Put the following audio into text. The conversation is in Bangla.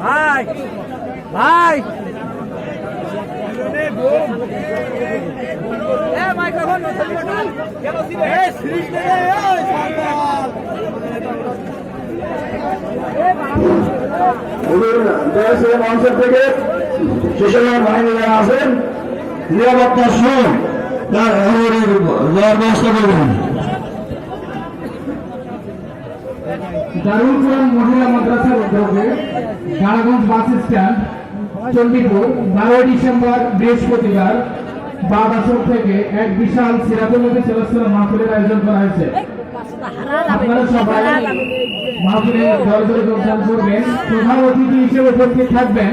ভাই ভাই। দেশের মঞ্চের থেকে সেসব বাহিনী আছেন নিরাপত্তা সহ তার যাওয়ার ব্যবস্থা করবেন। দারুল কোরআন মহিলা মাদ্রাসার উদ্যোগে গাড়াগঞ্জ বাস স্ট্যান্ড, চণ্ডীপুর, বারোই ডিসেম্বর, বৃহস্পতিবার, বাদ আসর থেকে এক বিশাল সিরাজুল্লাহ চলচ্চিত্র মাহফিলের আয়োজন করা হয়েছে। আপনারা সবাই মাহফিলে দলদলে যোগদান করবেন। প্রধান অতিথি হিসেবে উপস্থিত থাকবেন